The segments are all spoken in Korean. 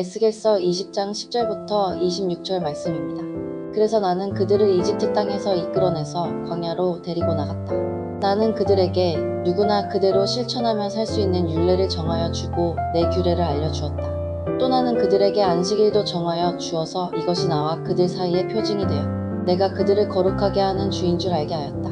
에스겔서 20장 10절부터 26절 말씀입니다. 그래서 나는 그들을 이집트 땅에서 이끌어내서 광야로 데리고 나갔다. 나는 그들에게 누구나 그대로 실천하며 살 수 있는 율례를 정하여 주고 내 규례를 알려주었다. 또 나는 그들에게 안식일도 정하여 주어서 이것이 나와 그들 사이의 표징이 되어 내가 그들을 거룩하게 하는 주인 줄 알게 하였다.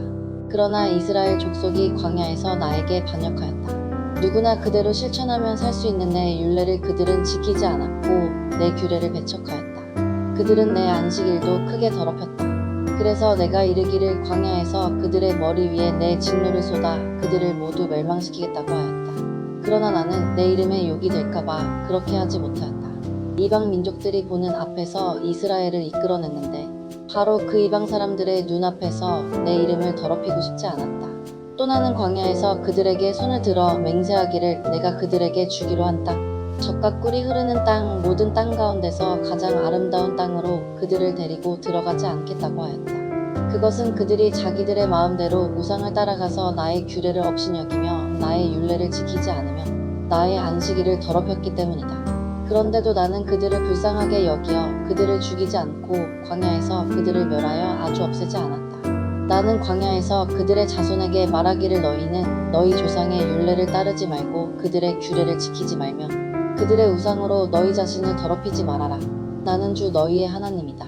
그러나 이스라엘 족속이 광야에서 나에게 반역하였다. 누구나 그대로 실천하면 살 수 있는 내 율례를 그들은 지키지 않았고 내 규례를 배척하였다. 그들은 내 안식일도 크게 더럽혔다. 그래서 내가 이르기를 광야에서 그들의 머리 위에 내 진노를 쏟아 그들을 모두 멸망시키겠다고 하였다. 그러나 나는 내 이름에 욕이 될까봐 그렇게 하지 못하였다. 이방 민족들이 보는 앞에서 이스라엘을 이끌어냈는데 바로 그 이방 사람들의 눈앞에서 내 이름을 더럽히고 싶지 않았다. 또 나는 광야에서 그들에게 손을 들어 맹세하기를 내가 그들에게 주기로 한 땅, 젖과 꿀이 흐르는 땅 모든 땅 가운데서 가장 아름다운 땅으로 그들을 데리고 들어가지 않겠다고 하였다. 그것은 그들이 자기들의 마음대로 우상을 따라가서 나의 규례를 업신여기며 나의 율례를 지키지 않으며 나의 안식일을 더럽혔기 때문이다. 그런데도 나는 그들을 불쌍하게 여기어 그들을 죽이지 않고 광야에서 그들을 멸하여 아주 없애지 않았다. 나는 광야에서 그들의 자손에게 말하기를 너희는 너희 조상의 율례를 따르지 말고 그들의 규례를 지키지 말며 그들의 우상으로 너희 자신을 더럽히지 말아라. 나는 주 너희의 하나님이다.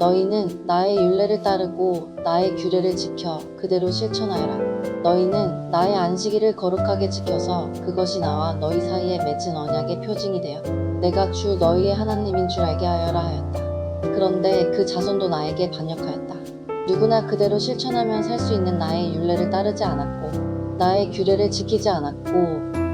너희는 나의 율례를 따르고 나의 규례를 지켜 그대로 실천하여라. 너희는 나의 안식일을 거룩하게 지켜서 그것이 나와 너희 사이에 맺은 언약의 표징이 되어 내가 주 너희의 하나님인 줄 알게 하여라 하였다. 그런데 그 자손도 나에게 반역하였다. 누구나 그대로 실천하면 살수 있는 나의 율례를 따르지 않았고 나의 규례를 지키지 않았고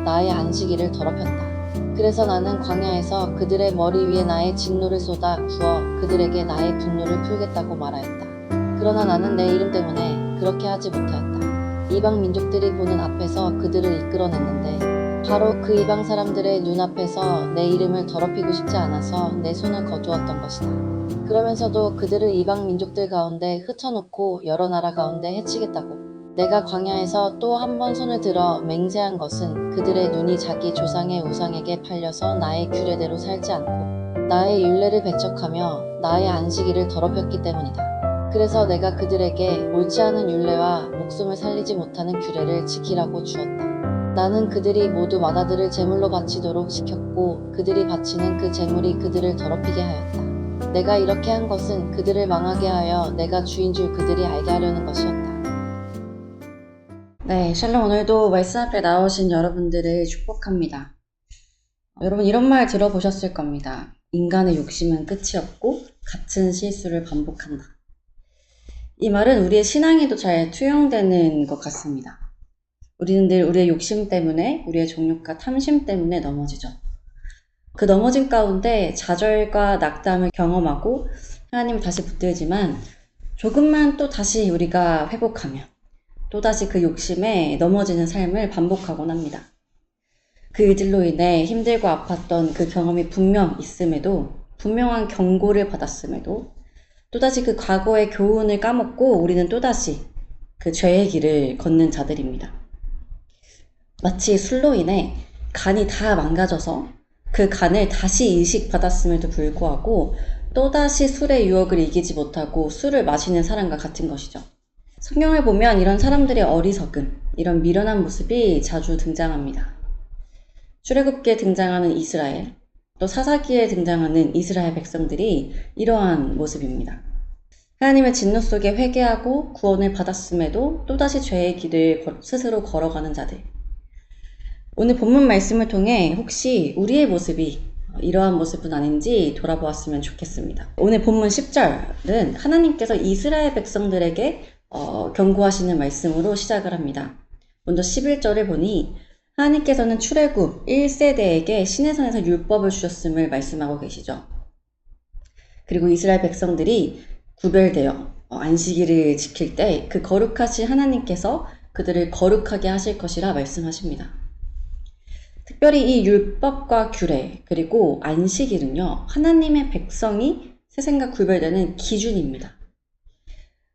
나의 안식일을 더럽혔다. 그래서 나는 광야에서 그들의 머리 위에 나의 진노를 쏟아 부어 그들에게 나의 분노를 풀겠다고 말하였다. 그러나 나는 내 이름 때문에 그렇게 하지 못하였다. 이방 민족들이 보는 앞에서 그들을 이끌어냈는데 바로 그 이방 사람들의 눈앞에서 내 이름을 더럽히고 싶지 않아서 내 손을 거두었던 것이다. 그러면서도 그들을 이방 민족들 가운데 흩어놓고 여러 나라 가운데 해치겠다고 내가 광야에서 또 한 번 손을 들어 맹세한 것은 그들의 눈이 자기 조상의 우상에게 팔려서 나의 규례대로 살지 않고 나의 율례를 배척하며 나의 안식일을 더럽혔기 때문이다. 그래서 내가 그들에게 옳지 않은 율례와 목숨을 살리지 못하는 규례를 지키라고 주었다. 나는 그들이 모두 마다들을 제물로 바치도록 시켰고 그들이 바치는 그 제물이 그들을 더럽히게 하였다. 내가 이렇게 한 것은 그들을 망하게 하여 내가 주인 줄 그들이 알게 하려는 것이었다. 네, 샬롬 오늘도 말씀 앞에 나오신 여러분들을 축복합니다. 여러분 이런 말 들어보셨을 겁니다. 인간의 욕심은 끝이 없고 같은 실수를 반복한다. 이 말은 우리의 신앙에도 잘 투영되는 것 같습니다. 우리는 늘 우리의 욕심 때문에, 우리의 정욕과 탐심 때문에 넘어지죠. 그 넘어진 가운데 좌절과 낙담을 경험하고 하나님을 다시 붙들지만 조금만 또 다시 우리가 회복하면 또다시 그 욕심에 넘어지는 삶을 반복하곤 합니다. 그 일들로 인해 힘들고 아팠던 그 경험이 분명 있음에도 분명한 경고를 받았음에도 또다시 그 과거의 교훈을 까먹고 우리는 또다시 그 죄의 길을 걷는 자들입니다. 마치 술로 인해 간이 다 망가져서 그 간을 다시 이식받았음에도 불구하고 또다시 술의 유혹을 이기지 못하고 술을 마시는 사람과 같은 것이죠. 성경을 보면 이런 사람들의 어리석음, 이런 미련한 모습이 자주 등장합니다. 출애굽기에 등장하는 이스라엘, 또 사사기에 등장하는 이스라엘 백성들이 이러한 모습입니다. 하나님의 진노 속에 회개하고 구원을 받았음에도 또다시 죄의 길을 스스로 걸어가는 자들. 오늘 본문 말씀을 통해 혹시 우리의 모습이 이러한 모습은 아닌지 돌아보았으면 좋겠습니다. 오늘 본문 10절은 하나님께서 이스라엘 백성들에게 어, 경고하시는 말씀으로 시작을 합니다. 먼저 11절을 보니 하나님께서는 출애굽 1세대에게 시내산에서 율법을 주셨음을 말씀하고 계시죠. 그리고 이스라엘 백성들이 구별되어 어, 안식일을 지킬 때 그 거룩하신 하나님께서 그들을 거룩하게 하실 것이라 말씀하십니다. 특별히 이 율법과 규례 그리고 안식일은요 하나님의 백성이 세상과 구별되는 기준입니다.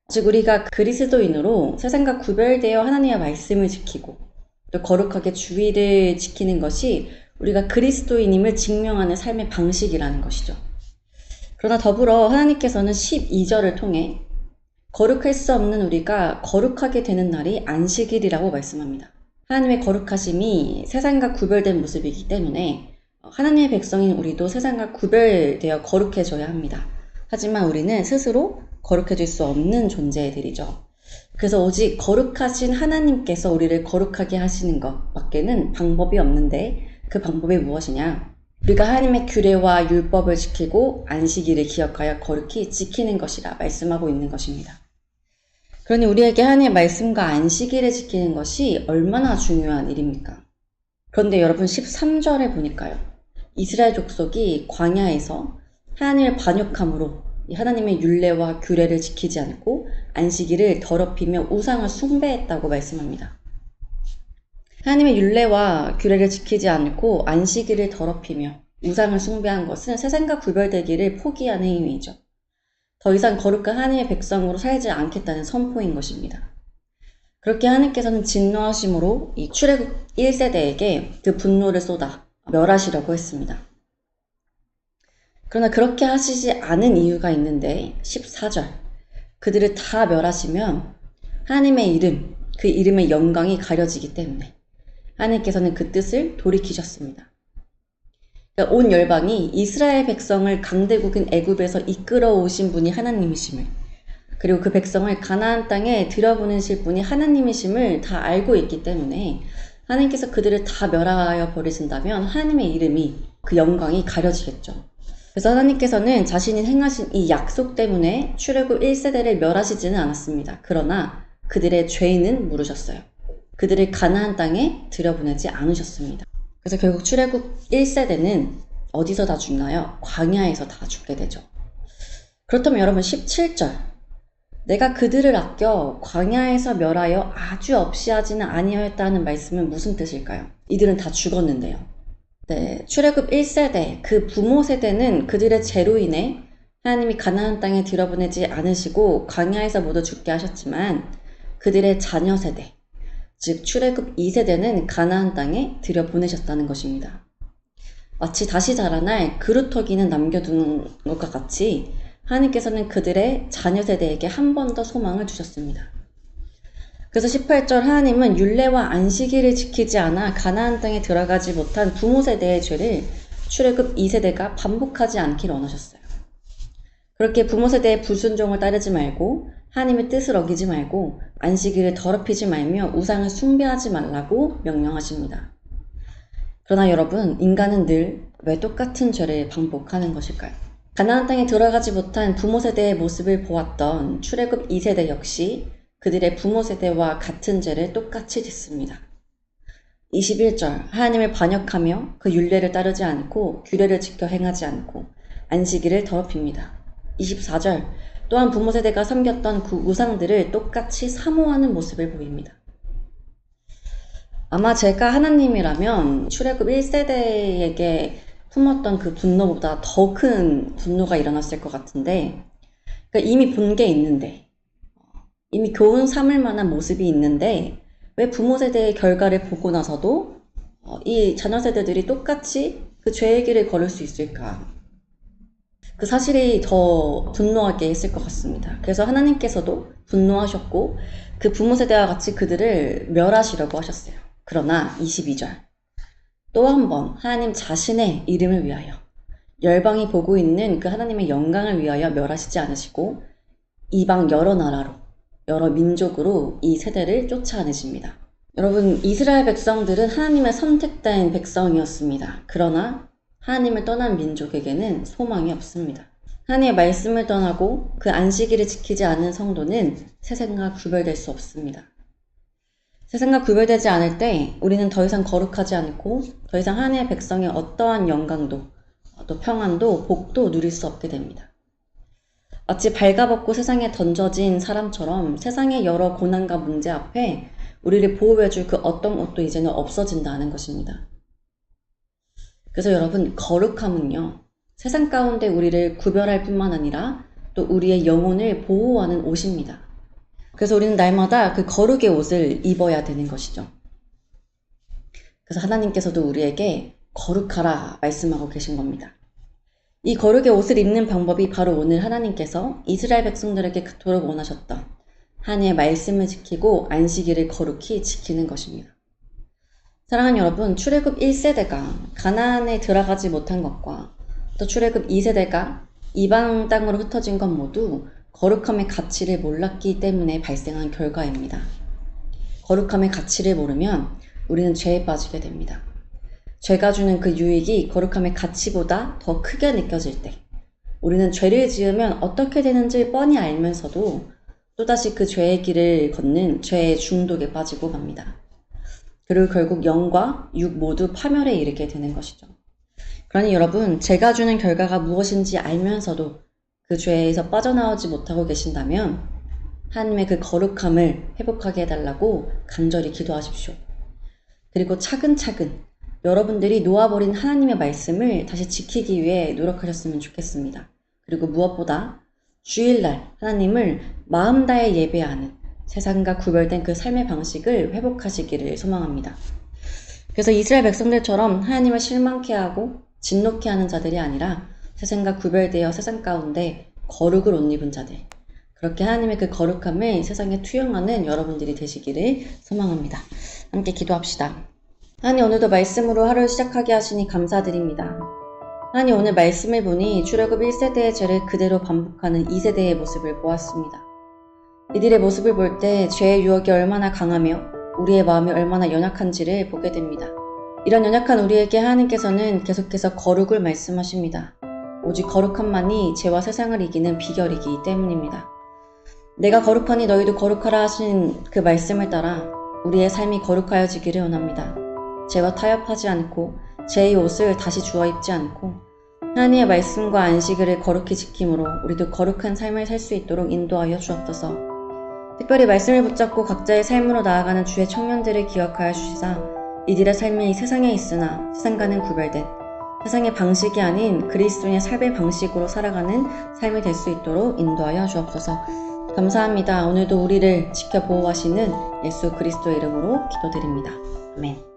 즉 우리가 그리스도인으로 세상과 구별되어 하나님의 말씀을 지키고 또 거룩하게 주의를 지키는 것이 우리가 그리스도인임을 증명하는 삶의 방식이라는 것이죠. 그러나 더불어 하나님께서는 12절을 통해 거룩할 수 없는 우리가 거룩하게 되는 날이 안식일이라고 말씀합니다. 하나님의 거룩하심이 세상과 구별된 모습이기 때문에 하나님의 백성인 우리도 세상과 구별되어 거룩해져야 합니다. 하지만 우리는 스스로 거룩해질 수 없는 존재들이죠. 그래서 오직 거룩하신 하나님께서 우리를 거룩하게 하시는 것 밖에는 방법이 없는데 그 방법이 무엇이냐? 우리가 하나님의 규례와 율법을 지키고 안식일을 기억하여 거룩히 지키는 것이라 말씀하고 있는 것입니다. 그러니 우리에게 하나님의 말씀과 안식일을 지키는 것이 얼마나 중요한 일입니까? 그런데 여러분 13절에 보니까요. 이스라엘 족속이 광야에서 하나님을 반역함으로 이 하나님의 율례와 규례를 지키지 않고 안식일을 더럽히며 우상을 숭배했다고 말씀합니다. 하나님의 율례와 규례를 지키지 않고 안식일을 더럽히며 우상을 숭배한 것은 세상과 구별되기를 포기하는 행위이죠. 더 이상 거룩한 하나님의 백성으로 살지 않겠다는 선포인 것입니다. 그렇게 하나님께서는 진노하심으로 이 출애굽 1세대에게 그 분노를 쏟아 멸하시려고 했습니다. 그러나 그렇게 하시지 않은 이유가 있는데 14절 그들을 다 멸하시면 하나님의 이름 그 이름의 영광이 가려지기 때문에 하나님께서는 그 뜻을 돌이키셨습니다. 온 열방이 이스라엘 백성을 강대국인 애굽에서 이끌어 오신 분이 하나님이심을 그리고 그 백성을 가나안 땅에 들여보내실 분이 하나님이심을 다 알고 있기 때문에 하나님께서 그들을 다 멸하여 버리신다면 하나님의 이름이 그 영광이 가려지겠죠. 그래서 하나님께서는 자신이 행하신 이 약속 때문에 출애굽 1세대를 멸하시지는 않았습니다. 그러나 그들의 죄는 물으셨어요. 그들을 가나안 땅에 들여보내지 않으셨습니다. 그래서 결국 출애굽 1세대는 어디서 다 죽나요? 광야에서 다 죽게 되죠. 그렇다면 여러분 17절 내가 그들을 아껴 광야에서 멸하여 아주 없이 하지는 아니하였다는 말씀은 무슨 뜻일까요? 이들은 다 죽었는데요. 네, 출애굽 1세대 그 부모 세대는 그들의 죄로 인해 하나님이 가나안 땅에 들여보내지 않으시고 광야에서 모두 죽게 하셨지만 그들의 자녀 세대 즉 출애굽 2세대는 가나안 땅에 들여보내셨다는 것입니다. 마치 다시 자라날 그루터기는 남겨두는 것과 같이 하나님께서는 그들의 자녀 세대에게 한 번 더 소망을 주셨습니다. 그래서 18절 하나님은 율례와 안식일을 지키지 않아 가나안 땅에 들어가지 못한 부모 세대의 죄를 출애굽 2세대가 반복하지 않기를 원하셨어요. 그렇게 부모 세대의 불순종을 따르지 말고 하나님의 뜻을 어기지 말고 안식일을 더럽히지 말며 우상을 숭배하지 말라고 명령하십니다. 그러나 여러분, 인간은 늘 왜 똑같은 죄를 반복하는 것일까요? 가나안 땅에 들어가지 못한 부모 세대의 모습을 보았던 출애굽 2세대 역시 그들의 부모 세대와 같은 죄를 똑같이 짓습니다. 21절 하나님을 반역하며 그 율례를 따르지 않고 규례를 지켜 행하지 않고 안식일을 더럽힙니다. 24절 또한 부모 세대가 섬겼던 그 우상들을 똑같이 사모하는 모습을 보입니다. 아마 제가 하나님이라면 출애굽 1세대에게 품었던 그 분노보다 더 큰 분노가 일어났을 것 같은데 그러니까 이미 본 게 있는데 이미 교훈 삼을 만한 모습이 있는데 왜 부모 세대의 결과를 보고 나서도 어, 이 자녀 세대들이 똑같이 그 죄의 길을 걸을 수 있을까? 그 사실이 더 분노하게 했을 것 같습니다. 그래서 하나님께서도 분노하셨고 그 부모 세대와 같이 그들을 멸하시려고 하셨어요. 그러나 22절 또 한 번 하나님 자신의 이름을 위하여 열방이 보고 있는 그 하나님의 영광을 위하여 멸하시지 않으시고 이방 여러 나라로 여러 민족으로 이 세대를 쫓아내십니다. 여러분 이스라엘 백성들은 하나님의 선택된 백성이었습니다. 그러나 하나님을 떠난 민족에게는 소망이 없습니다. 하나님의 말씀을 떠나고 그 안식일을 지키지 않은 성도는 세상과 구별될 수 없습니다. 세상과 구별되지 않을 때 우리는 더 이상 거룩하지 않고 더 이상 하나님의 백성의 어떠한 영광도 또 평안도 복도 누릴 수 없게 됩니다. 마치 발가벗고 세상에 던져진 사람처럼 세상의 여러 고난과 문제 앞에 우리를 보호해줄 그 어떤 것도 이제는 없어진다는 것입니다. 그래서 여러분, 거룩함은요, 세상 가운데 우리를 구별할 뿐만 아니라 또 우리의 영혼을 보호하는 옷입니다. 그래서 우리는 날마다 그 거룩의 옷을 입어야 되는 것이죠. 그래서 하나님께서도 우리에게 거룩하라 말씀하고 계신 겁니다. 이 거룩의 옷을 입는 방법이 바로 오늘 하나님께서 이스라엘 백성들에게 그토록 원하셨던 하나님의 말씀을 지키고 안식일을 거룩히 지키는 것입니다. 사랑하는 여러분, 출애굽 1세대가 가나안에 들어가지 못한 것과 또 출애굽 2세대가 이방 땅으로 흩어진 것 모두 거룩함의 가치를 몰랐기 때문에 발생한 결과입니다. 거룩함의 가치를 모르면 우리는 죄에 빠지게 됩니다. 죄가 주는 그 유익이 거룩함의 가치보다 더 크게 느껴질 때, 우리는 죄를 지으면 어떻게 되는지 뻔히 알면서도 또다시 그 죄의 길을 걷는 죄의 중독에 빠지고 갑니다. 그리고 결국 영과 육 모두 파멸에 이르게 되는 것이죠. 그러니 여러분, 제가 주는 결과가 무엇인지 알면서도 그 죄에서 빠져나오지 못하고 계신다면 하나님의 그 거룩함을 회복하게 해달라고 간절히 기도하십시오. 그리고 차근차근 여러분들이 놓아버린 하나님의 말씀을 다시 지키기 위해 노력하셨으면 좋겠습니다. 그리고 무엇보다 주일날 하나님을 마음 다해 예배하는 세상과 구별된 그 삶의 방식을 회복하시기를 소망합니다. 그래서 이스라엘 백성들처럼 하나님을 실망케 하고 진노케 하는 자들이 아니라 세상과 구별되어 세상 가운데 거룩을 옷 입은 자들. 그렇게 하나님의 그 거룩함을 세상에 투영하는 여러분들이 되시기를 소망합니다. 함께 기도합시다. 하나님 오늘도 말씀으로 하루를 시작하게 하시니 감사드립니다. 하나님 오늘 말씀을 보니 출애굽 1세대의 죄를 그대로 반복하는 2세대의 모습을 보았습니다. 이들의 모습을 볼 때 죄의 유혹이 얼마나 강하며 우리의 마음이 얼마나 연약한지를 보게 됩니다. 이런 연약한 우리에게 하나님께서는 계속해서 거룩을 말씀하십니다. 오직 거룩함만이 죄와 세상을 이기는 비결이기 때문입니다. 내가 거룩하니 너희도 거룩하라 하신 그 말씀을 따라 우리의 삶이 거룩하여지기를 원합니다. 죄와 타협하지 않고 죄의 옷을 다시 주워 입지 않고 하나님의 말씀과 안식일을 거룩히 지킴으로 우리도 거룩한 삶을 살 수 있도록 인도하여 주옵소서. 특별히 말씀을 붙잡고 각자의 삶으로 나아가는 주의 청년들을 기억하여 주시사 이들의 삶이 이 세상에 있으나 세상과는 구별된 세상의 방식이 아닌 그리스도인의 삶의 방식으로 살아가는 삶이 될 수 있도록 인도하여 주옵소서. 감사합니다. 오늘도 우리를 지켜 보호하시는 예수 그리스도의 이름으로 기도드립니다. 아멘.